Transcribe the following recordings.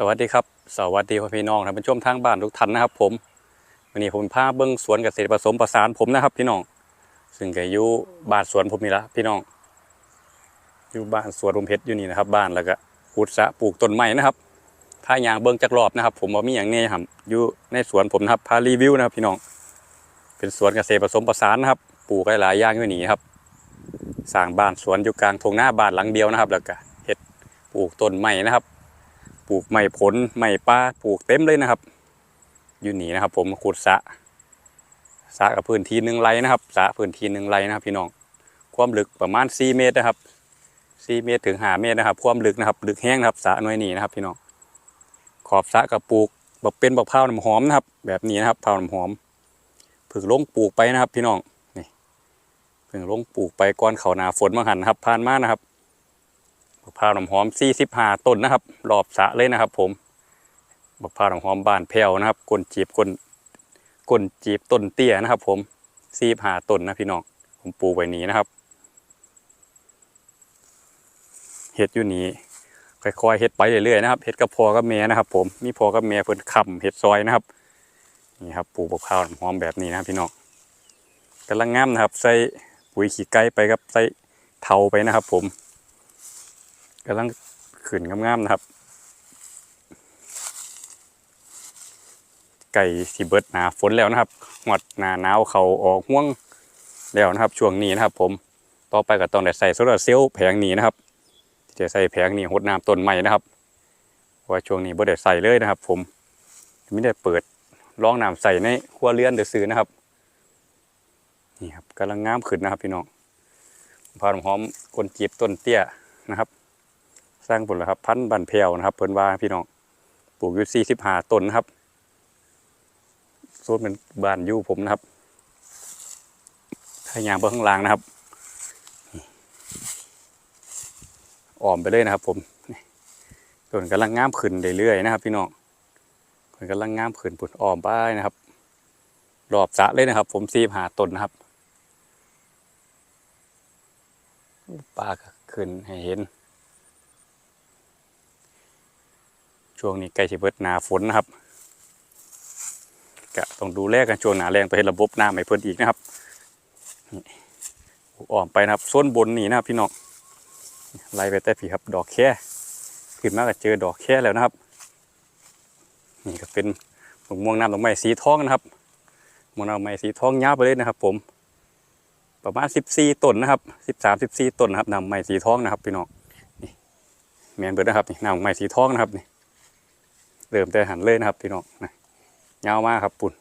สวัสดีครับ สวัสดีพ่อพี่น้องท่านผู้ชมทางบ้านทุกท่านนะครับ ผมวันนี้ผมพาเบิ้งสวนเกษตรผสมประสานผมนะครับ พี่น้อง ซึ่งก็อยู่บ้านสวนผมนี่ละพี่น้อง อยู่บ้านสวนรมเพชรอยู่นี่นะครับ บ้านแล้วก็ขุดสะปลูกต้นไม้นะครับพายางเบิ้งจักรอบนะครับ ผมว่ามีอย่างนี้ครับอยู่ในสวนผมนะครับพารีวิวนะครับ พี่น้อง เป็นสวนเกษตรผสมประสานนะครับ ปลูกหลายๆอย่างอยู่นี่ครับสร้างบ้านสวนอยู่กลางทงหน้าบ้านหลังเดียวนะครับ แล้วก็เฮ็ดปลูกต้นไม้นะครับ ปลูกไม้ผลไม้ป่าปลูกเต็มเลยนะครับ อยู่นี่นะครับ ผมขุดสะสะกับพื้นที่หนึ่งไรนะครับสะพื้นที่หนึ่งไรนะครับ พี่น้องความลึกประมาณ 4 เมตรนะครับ 4 เมตรถึง5เมตรนะครับ ความลึกนะครับ ลึกแห้งนะครับสะน้อยนี้นะครับ พี่น้องขอบสะกับปลูกบักเป็นบักพาวน้ำหอมนะครับ แบบนี้นะครับพร้าวน้ำหอมเพิ่งลงปลูกไปนะครับ พี่น้องนี่เพิ่งลงปลูกไปก่อนเขานาฝนมาหันครับผ่านมานะครับ บักพร้าวน้ำหอม45ต้นนะครับ รอบสะเลยนะครับ ผมบักพร้าวน้ำหอมบานแผ่วนะครับก้นจีบก้นก้นจีบต้นเตี้ยนะครับ ผม45ต้นนะพี่น้องผมปลูกไว้นี้นะครับเห็ดอยู่นี้ค่อยๆเห็ดไปเรื่อยๆนะครับเห็ดกับพอกับแม่นะครับ ผมมีพอกับแม่เพิ่นค้ำเห็ดซอยนะครับนี่ครับปลูกบักพร้าวน้ำหอมแบบนี้นะพี่น้องกำลังงามนะครับ ใส่ปุ๋ยขี้ไก่ไปครับใส่เทาไปนะครับ ผม กำลังขึ้นงามๆนะครับ ไก่สีเบิดหนาฝนแล้วนะครับหอดหนาหนาวเขาออกห่วงแล้วนะครับ ช่วงนี้นะครับ ผมต่อไปก็ต้องได้ใส่โซลาร์เซลล์แผงนี้นะครับจะใส่แผงนี้หดน้ำต้นใหม่นะครับว่าช่วงนี้บ่ได้ใส่เลยนะครับ ผมไม่ได้เปิดร่องน้ำใส่ในครัวเรือนเดือซื้อนะครับนี่ครับกำลังงามขึ้นนะครับพี่น้องพานหอมกลจีบต้นเตี้ยนะครับ สร้างผลแล้วครับ พันธุ์บันเพลวนะครับ เพิ่นว่าพี่น้องปลูกอยู่สี่สิบห้าต้นนะครับส่วนเป็นบ้านอยู่ผมนะครับถ้ายางไปข้างล่างนะครับอ่อ้อมไปเลยนะครับ ผมนี่ต้นกำลังงามขึ้นเรื่อยๆนะครับ พี่น้องต้นกำลังงามขึ้นปุ่นอ้อมไปนะครับรอบสะเลยนะครับ ผมสี่หาต้นนะครับปลาขึ้นให้เห็น ช่วงนี้ใกล้จะเบิดหนาฝนนะครับก็ต้องดูแลกันช่วงหนาแรงไปเห็นระบบน้ำให้เพิ่นอีกนะครับนี่อมไปนะครับโซนบนนี่นะครับพี่น้องไล่ไปแต่ผีครับดอกแค่ขึ้นมาก็เจอดอกแค่แล้วนะครับ นี่ก็เป็นมะม่วงน้ำดอกไม้สีทองนะครับมะม่วงน้ำไม้สีทองยาวไปเลยนะครับ ผม ประมาณ 14ต้นนะครับ 13 14ต้นนะครับน้ำไม้สีทองนะครับพี่น้องนี่แมนเบิดนะครับนี่น้ำไม้สีทองนะครับนี่ เริ่มแต่หันเลยนะครับพี่น้องนะยาวมากครับปุ่น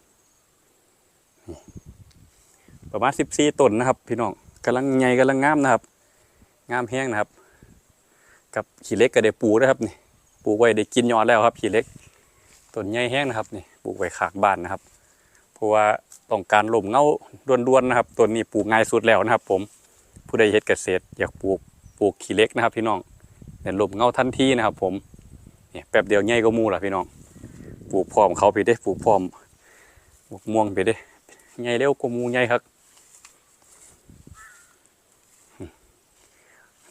ประมาณสิบสี่ต้นนะครับ พี่น้องกำลังใหญ่กำลังงามนะครับ งามแห้งนะครับ กับขี้เล็กก็ได้ปลูกนะครับนี่ปลูกไว้ได้กินยอดแล้วครับขี้เล็กต้นใหญ่แห้งนะครับนี่ปลูกไว้ขากบ้านนะครับ เพราะว่าต้องการลมเงาด้วนๆนะครับต้นนี้ปลูกง่ายสุดแล้วนะครับ ผมผู้ใดเฮ็ดเกษตรอยากปลูกปลูกขี้เล็กนะครับ พี่น้องเน้นลมเงาทันทีนะครับ ผม นี่แป๊บเดียวใหญ่ก็มูล่ะพี่น้องปลูกพร้อมเขาไปเด้ปลูกพร้อมปลูกม่วงไปเด้ใหญ่เร็วก็มูใหญ่ครับ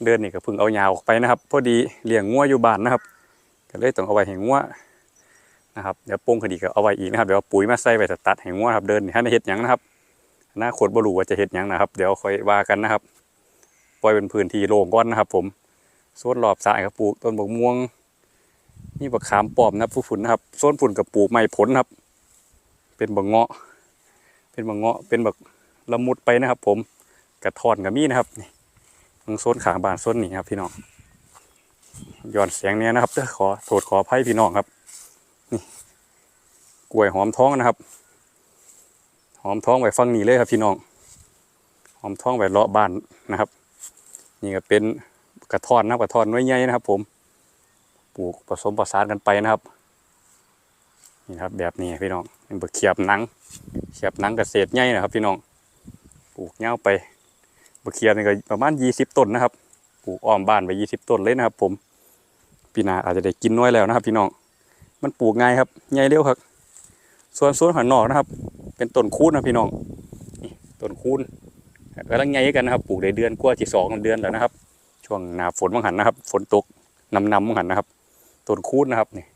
เดินนี่ก็เพิ่งเอายาวออกไปนะครับ พอดีเลี้ยงงัวอยู่บ้านนะครับ ก็เลยต้องเอาไว้ให้งัวนะครับเดี๋ยวป้งคดีก็เอาไว้อีกนะครับเดี๋ยวปุ๋ยมาใส่ไว้ตัดให้งัวครับเดินนี่ให้ได้เห็ดหยังนะครับอนาคตบ่รู้ว่าจะเห็ดหยังนะครับ เดี๋ยวค่อยว่ากันนะครับ ปล่อยเป็นพื้นที่โล่งก่อนนะครับ ผมส่วนรอบสายก็ปลูกต้นบกม่วง นี่บักขามปอมนะครับผู้ฝุ่นนะครับโซนฝุ่นกับปลูกไม้ผลครับ เป็นบักเงาะ เป็นบักเงาะเป็นบักละมุดไปนะครับ ผมกระทอนกับมีนะครับนี่บางโซนขางบานโซนนี้ครับพี่น้องย้อนเสียงเนี้ยนะครับเด้อขอโทษขออภัยพี่น้องครับนี่กล้วยหอมท้องนะครับ หอมท้องไว้ฟังนี้เลยครับพี่น้อง หอมท้องไว้เลาะบ้านนะครับ นี่ก็เป็นกระทอนนะกระทอนน้อยใหญ่นะครับ ผม ปลูกผสมผสานกันไปนะครับนี่ครับแบบนี้พี่น้องเป็นบะเขียบหนังเขียบหนังเกษตรใหญ่นะครับ พี่น้องปลูกเงาไปบะเขียบนี่ก็ประมาณยี่สิบต้นนะครับปลูกอ้อมบ้านไปยี่สิบต้นเลยนะครับ ผมปีหนาอาจจะได้กินน้อยแล้วนะครับ พี่น้องมันปลูกง่ายครับใหญ่เร็วครับ ส่วนส่วนหันนอกนะครับ เป็นต้นคูนนะพี่น้องนี่ต้นคูนกำลังใหญ่กันนะครับ ปลูกได้เดือนกว่าที่สองเดือนแล้วนะครับ ช่วงหน้าฝนบางหันนะครับ ฝนตกน้ำน้ำหันนะครับ ต้นคูดนะครับนี่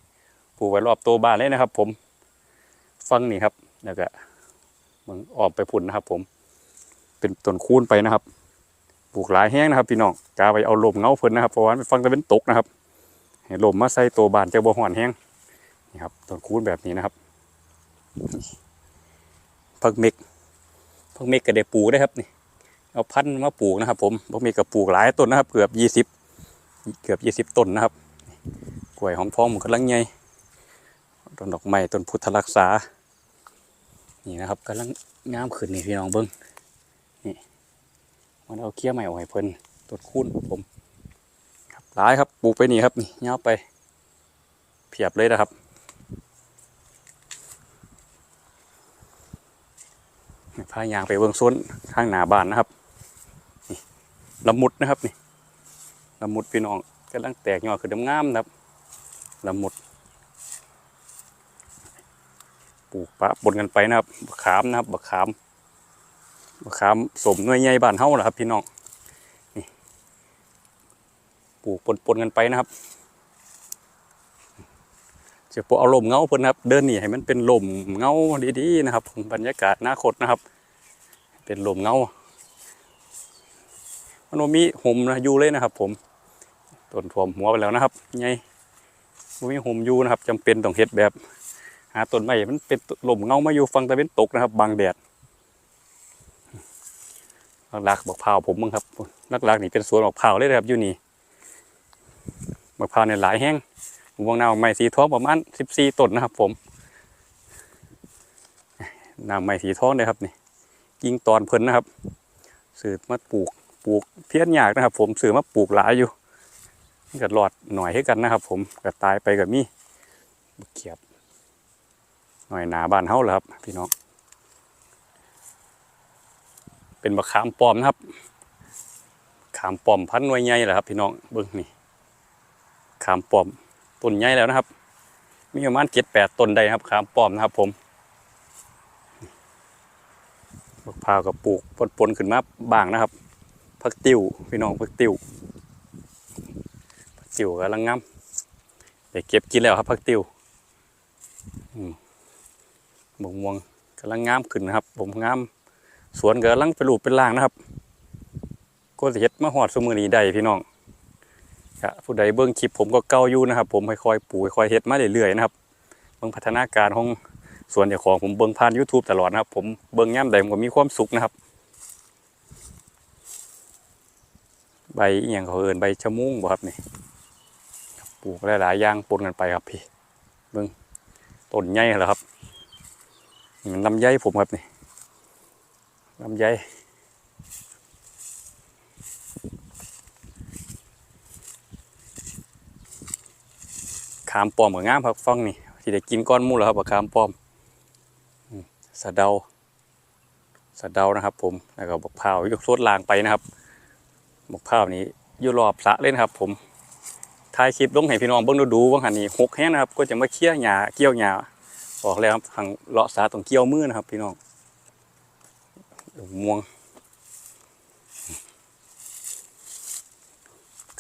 ปลูกไว้รอบตัวบ้านเลยนะครับ ผมฟังนี่ครับแล้วก็มึงออกไปพุ่นนะครับ ผม เป็นต้นคูนไปนะครับปลูกหลายแห้งนะครับ พี่น้องกาไปเอาลมเงาเพิ่นนะครับเพราะว่ามันฟังตะเป็นตกนะครับให้ลมมาใส่ตัวบานจะบ่ห่อนแห้งนี่ครับต้นคูนแบบนี้นะครับพักเมกพักเมกก็ได้ปลูกได้ครับนี่เอาพันธุ์มาปลูกนะครับ ผมพักเมกก็ปลูกหลายต้นนะครับ เกือบยี่สิบเกือบยี่สิบต้นนะครับ กล้วยหอมทองมันกำลังใหญ่ต้นดอกไม้ต้นพุทธรักษา นี่นะครับกำลังงามขึ้นนี่พี่น้องเบิ้งมันเอาเคี้ยวใหม่ออกให้เพิ่นต้นคูนผมครับหลายครับปลูกไปนี่ครับนี่ยาวไปเพียบเลยนะครับพายางไปเบื้องส้นข้างหน้าบ้านนะครับนี่ละมุดนะครับนี่ละมุดพี่น้องกำลังแตกยอดขึ้นงามนะครับ ละมุด ปลูกปะปนกันไปนะครับบักขามนะครับบักขามมะขามสมหน่วยใหญ่บ้านเฮานะครับ พี่น้องนี่ปลูกปนๆกันไปนะครับจะปลูกเอาลมเงาเพิ่นนะครับ เดินหนีให้มันเป็นลมเงาดีๆนะครับบรรยากาศหน้าคตนะครับ เป็นลมเงามันมีห่มนะอยู่เลยนะครับ ผมต้นถ่วมหัวไปแล้วนะครับใหญ่ บ่มีห่มอยู่นะครับจำเป็นต้องเฮ็ดแบบ หาต้นไม้มันเป็นลมเงามาอยู่ฟังตะเวนตกนะครับบังแดดหลักบักพร้าวผมมึงครับหลักๆนี่เป็นสวนบักพร้าวเลยนะครับอยู่นี่บักพร้าวเนี่ยหลายแห้งวางหน้าไม้สีทองประมาณสิบสี่ต้นนะครับ ผมหน้าไม้สีทองเลยครับนี่กิ่งตอนเพิ่นนะครับสืบมาปลูกปลูกเพี้ยนยากนะครับ ผมสืบมาปลูกหลายอยู่ ก็หลอดหน่อยให้กันนะครับ ผมก็ตายไปกับมีบกเขียบหน่อยหนาบ้านเฮาแหละครับ พี่น้องเป็นมะขามปลอมนะครับ ขามปลอมพันหน่วยใหญ่แหละครับ พี่น้องเบิ้งนี่ขามปลอมต้นใหญ่แล้วนะครับ มีประมาณเจ็ดแปดต้นได้ครับ ขามปลอมนะครับ ผมมะพาวกับปลูกปนๆขึ้นมาบ้างนะครับพักติวพี่น้องพักติว ติวกำลังงามเดี๋ยวเก็บกินแล้วครับพักติวมบงม่วงกำลังงามขึ้นนะครับผมงามสวนกำลังเป็นรูปเป็นร่างนะครับก็เฮ็ดมาหอดสมือนี้ได้พี่น้องผู้ใดเบิ่งคลิปผมก็เก่าอยู่นะครับ ผมค่อยๆปลูกค่อยๆเฮ็ดมาเรื่อยๆนะครับเบิ่งพัฒนาการของสวนเจ้าของผมเบิ่งผ่าน YouTube ตลอดนะครับ ผมเบิ่งย่ำใดผมก็มีความสุขนะครับ ใบอย่างเขาเอินใบชะมุ่งบ่ครับนี่ ปลูกหลายๆอย่างปนกันไปครับพี่เบิ่งต้นใหญ่เหรอครับนี่มันลำไยผมครับนี่ลำไยขามปลอมกับงามครับฟังนี่ที่ได้กินก้อนมูแล้วครับบักขามปลอมสะเดาสะเดานะครับ ผมแล้วก็บกพร้าวยกโซดลางไปนะครับบกพร้าวนี้อยู่รอบสะเลยนครับ ผม ถ่ายคลิปลงให้พี่น้องเบิ่งดูๆว่าหันนี้หกแห้งนะครับ ก็จะมาเคี่ยหญ้าเกี่ยวหญ้าออกแล้วครับทางเลาะสาตรงเกี่ยวมือนะครับ พี่น้องดอกม่วง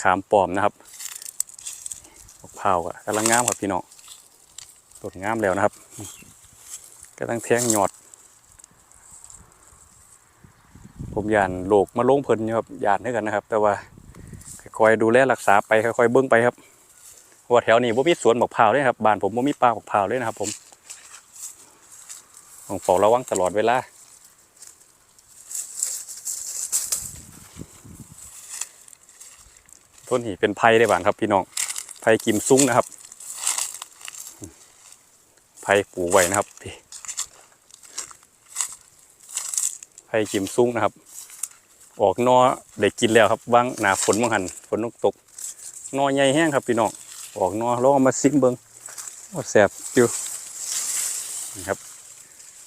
ขามปลอมนะครับมะพร้าอะกำลังงามครับพี่น้องต้นงามแล้วนะครับกำลังแทงหยอด ผมยานโลกมาลงเพลินครับยานด้วยกันนะครับ แต่ว่า คอยดูแลรักษาไปค่อยๆเบิ้งไปครับว่าแถวนี้ผมมีสวนหมะพร้าวด้วยครับบ้านผมผมมีป่ามะพร้าวด้วยนะครับ ผมต้องเฝ้าระวังตลอดเวลาต้นหีเป็นไผ่ได้บ้านครับพี่น้องไผ่กิมซุ้งนะครับไผ่ปลูกไว้นะครับพี่ไผ่กิมซุ้งนะครับ ออกนอได้กินแล้วครับว่างหนาฝนบางหันฝนตกตกนอใหญ่แห้งครับพี่น้องออกนอลองมาซิมเบิงว่าแสบอยู่นี่ครับ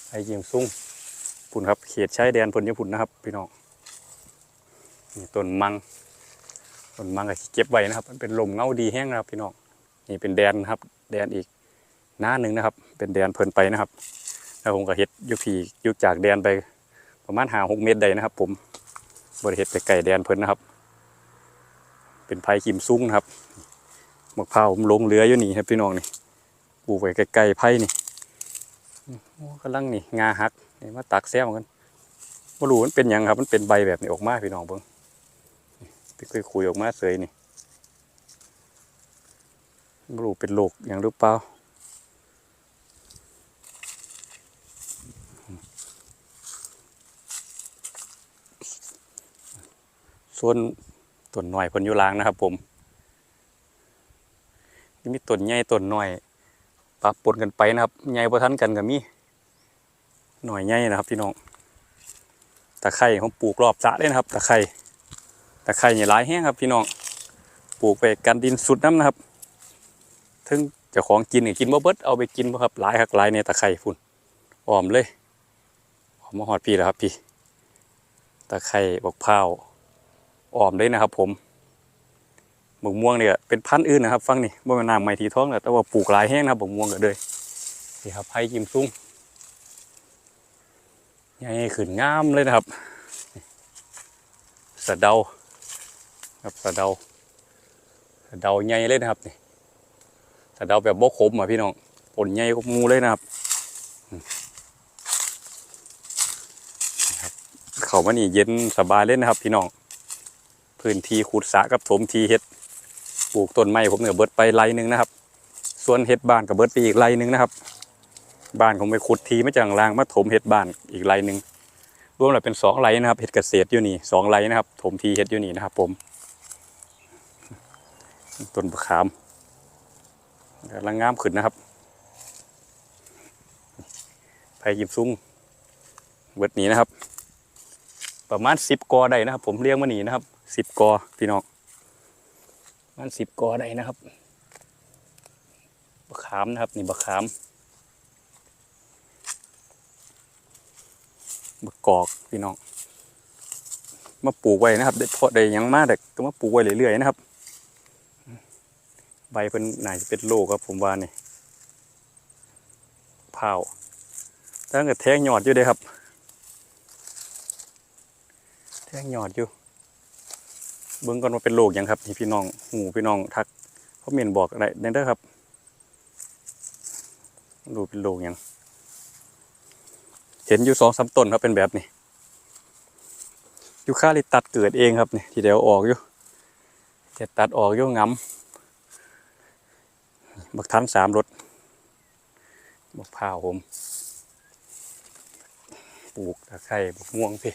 ไผ่กิมซุ้งพุ่นครับเขตชายแดนพนญี่ปุ่นนะครับ พี่น้องนี่ต้นมังต้นมังก็เก็บไว้นะครับ มันเป็นลมเงาดีแห้งนะครับ พี่น้องนี่เป็นแดนนะครับ แดนอีกหน้าหนึ่งนะครับ เป็นแดนเพลินไปนะครับ แล้วผมก็เฮ็ดยุพียุจากแดนไปประมาณหาหกเมตรได้นะครับ ผม บริเฮ็ดไปไก่แดนเพลินนะครับ เป็นไผ่กิมซุ้งนะครับมะพร้าวผมลงเรืออยู่นี่ครับพี่น้องนี่ปลูกไว้ใกล้ๆไผ่นี่กำลังนี่งาหักนี่มาตักแซวกันบ่รู้มันเป็นยังครับ มันเป็นใบแบบนี้ออกมาพี่น้องเบิ่งไปคุยออกมาเสยนี่บ่รู้เป็นโรคหยังหรือเปล่า ส่วนต้นหน่อยเพิ่นอยู่ล่างนะครับ ผมมีต้นใหญ่ต้นหน้อยปะปนกันไปนะครับใหญ่บ่ทันกันก็มีหน่อยใหญ่นะครับพี่น้องตะไคร้ผมปลูกรอบสระเลยนะครับตะไคร้ตะไคร้นี่หลายแห้งครับ พี่น้องปลูกไปกันดินสุดน้ำนะครับถึงเจ้าของกินกินบ่เบิดเอาไปกินบ่ครับหลายคักหลายในตะไคร้ฝุ่นอ้อมเลยอ้อมมาฮอดพี่แล้วครับพี่ตะไคร้บอกพร้าว อ้อมเลยนะครับผมบกม่วงเนี่ยเป็นพันธุ์อื่นนะครับ ฟังนี่บ่แม่นน้ำไม่ทีท้องแต่ว่าปลูกหลายแห้งนะครับบกม่วงก็เลยนี่ครับไผ่กิมซุ้งใหญ่ขึ้นงามเลยนะครับสะเดาครับสะเดาสะเดาใหญ่เลยนะครับนี่สะเดาแบบบ่ขมอะพี่น้องผลใหญ่กว่าหมูเลยนะครับเขามานี่เย็นสบายเลยนะครับ พี่น้อง พื้นที่ขุดสะกับถมทีเฮ็ดปลูกต้นไม้ผมเนี่ยเบิดไปไรหนึ่งนะครับส่วนเห็ดบ้านกับเบิดไปอีกไรหนึ่งนะครับ บ้านผมไปขุดทีไม่จังลางมาถมเห็ดบ้านอีกไรหนึ่งรวมแล้วเป็นสองไรนะครับเห็ดเกษตรอยู่นี่สองไรนะครับถมทีเห็ดอยู่นี่นะครับ ผมต้นบะขามกำลังงามขึ้นนะครับไผ่ยิบซุ้งเบิดนี้นะครับ ประมาณสิบกอได้นะครับ ผมเลี้ยงมาหนีนะครับ สิบกอพี่น้องมันสิบกอได้นะครับบะขามนะครับ นี่บะขามบะกอกพี่น้องมาปลูกไว้นะครับได้เพาะได้หยังมาแต่ก็มาปลูกไว้เรื่อยๆนะครับ ใบเพิ่นน่าจะเป็นโลกครับผมว่านี่เผาตั้งแต่แทงหยอดอยู่เลยครับ แทงหยอดอยู่ เบิ่งก่อนว่าเป็นโรคยังครับที่พี่น้องหูพี่น้องทักเขาเมนบอกอะไรเด้อครับ ดูเป็นโรคยังเห็นอยู่สองสามต้นครับเป็นแบบนี้ยูคาลิตัดเกิดเองครับนี่ทีเดียวออกอยู่จะตัดออกอยู่งำบักทันสามรถบักพร้าวผมปลูกตะไคร้บักม่วงพี่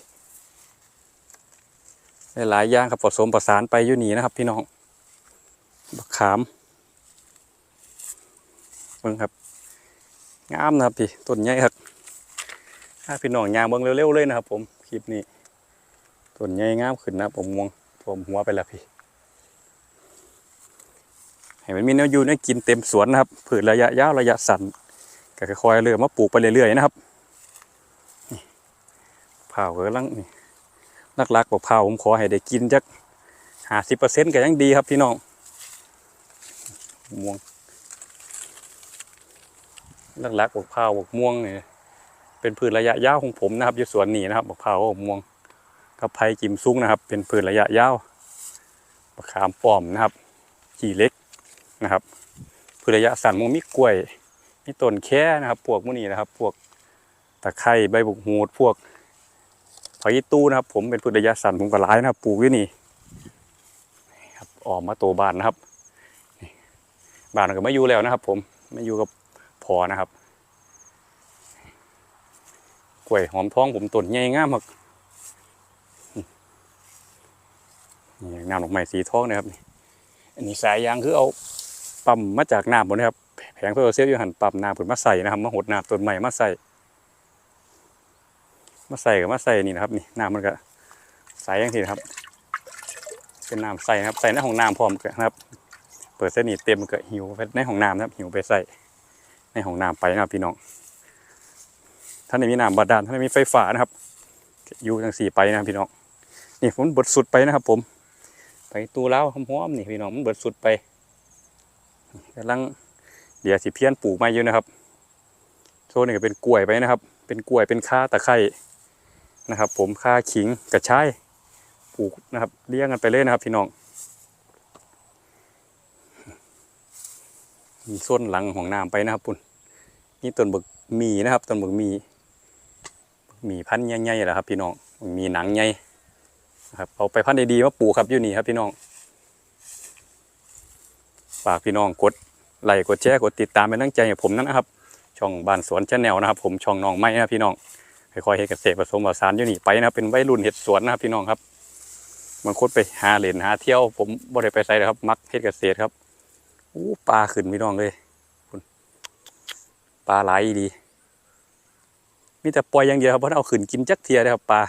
หลายอย่างครับผสมประสานไปอยู่นี่นะครับ พี่น้องบักขามเบิ่งครับงามนะครับพี่ต้นใหญ่ครับถ้าพี่น้องยางเบิ่งเร็วๆเลยนะครับ ผมคลิปนี้ต้นใหญ่งามขึ้นนะผมมองผมหัวไปแล้วพี่ให้มันมีแนวอยู่แนวกินเต็มสวนนะครับผืนระยะยาวระยะสั้นก็ค่อยๆเรื่อยมาปลูกไปเรื่อยๆนะครับนี่เผาวก็กำลังนี่ ลักๆบอกพร้าวผมขอให้ได้กินจักหาสิบเปอร์เซ็นต์ก็ยังดีครับพี่น้องม่วงลักๆบอกพร้าวบอกม่วงเนี่ยเป็นพืชระยะยาวของผมนะครับอยู่สวนนี้นะครับบอกพร้าวบอกม่วงกับไผ่กิมซุ้งนะครับ เป็นพืชระยะยาวมะขามป้อมนะครับขี่เล็กนะครับพืชระยะสั้นมันมีกล้วยมีต้นแค่นะครับ พวกพวกนี้นะครับ พวกตะไคร้ใบบุกหูดพวก ผักอีตู้นะครับ ผมเป็นพืชระยะสั้นผมก็ร้ายนะครับปลูกอยู่นี่นี่ครับออกมาโตบ้านนะครับบ้านก็ไม่อยู่แล้วนะครับ ผมไม่อยู่กับพอนะครับกล้วยหอมท้องผมต้นใหญ่งามมากนี่น้ำดอกไม้สีทองนะครับนี่อันนี้สายยางคือเอาปั๊มมาจากน้ำหมดนะครับแผงโซลาร์เซลล์อยู่หันปั๊มน้ำผลมาใส่นะครับมาหดน้ำต้นใหม่มาใส่ มาใส่กับมาใส่นี่นะครับ นี่น้ำมันก็ใสอย่างที่นะครับ เป็นน้ำใสนะครับ ใส่ในห้องน้ำพร้อมกันนะครับ เปิดเส้นนี่เต็มมันก็หิวในห้องน้ำนะครับหิวไปใส่ในห้องน้ำไปนะครับพี่น้องท่านในมีน้ำบาดาลท่านในมีไฟฟ้านะครับ อยู่ทั้งสี่ไปนะครับพี่น้องนี่ผมเบิดสุดไปนะครับ ผม ไปตูแล้วหอมๆนี่พี่น้องมันเบิดสุดไปกำลังเดี๋ยวสิเพี้ยนปลูกไม้อยู่นะครับโซนนี่ก็เป็นกล้วยไปนะครับ เป็นกล้วยเป็นข้าตะไคร่ นะครับ ผมข้าขิงกระชายปลูกนะครับเลี้ยงกันไปเลยนะครับ พี่น้องมีส้นหลังของน้ำไปนะครับปุ่นนี่ต้นบึกมีนะครับต้นบึกมีมีพันธุ์ใหญ่ๆแหละครับพี่น้องมีหนังใหญ่นะครับเอาไปพันธุ์ดีๆมาปลูกครับอยู่นี่ครับพี่น้องฝากพี่น้องกดไลค์กดแชร์กดติดตามเป็นตั้งใจให้ผมนั่นนะครับ ช่องบ้านสวนชาแนลนะครับ ผมช่องน้องไม้นะครับพี่น้อง ค่อยๆเฮ็ดเกษตรผสมผสานอยู่นี่ไปนะเป็นวัยรุ่นเฮ็ดสวนนะครับพี่น้องครับบางคนไปหาเล่นหาเที่ยวผมบ่ได้ไปไสเลยครับ มักเฮ็ดเกษตรครับอู้ปลาขึ้นพี่น้องเลยคุณปลาหลายดีมีแต่ปล่อยอย่างเดียวครับเพราะเอาขึ้นกินจักเทียเลยครับปลา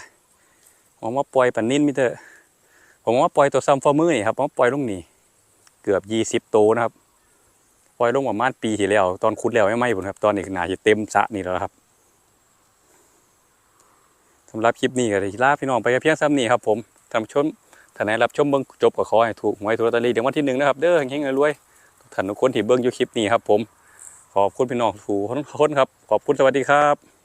ผมว่าปล่อยปลานิ่นมีแต่ผมว่าปล่อยตัวซัมฟอร์มือนี่ครับผมว่าปล่อยลงนี่เกือบยี่สิบโตวนะครับ ปล่อยลงประมาณปีที่แล้ว ตอนขุดแล้วไม่ไหมผมครับ ตอนนี้ก็น่าจะเต็มสะนี่แล้วครับำหรับคลิปนี้ก็ได้ลาพี่น้องไปเพียงซ้ำนี้ครับผมท่านผู้ชมท่านไหนรับชมเบิ้งจบก็ขอให้ถูกหวยถูกลอตเตอรี่เดี๋ยววันที่หนึ่งนะครับเด้อเฮงๆรวยท่านทุกคนที่เบิ้งอยู่คลิปนี้ครับผม ขอบคุณพี่น้องทุกคนครับ ขอบคุณสวัสดีครับ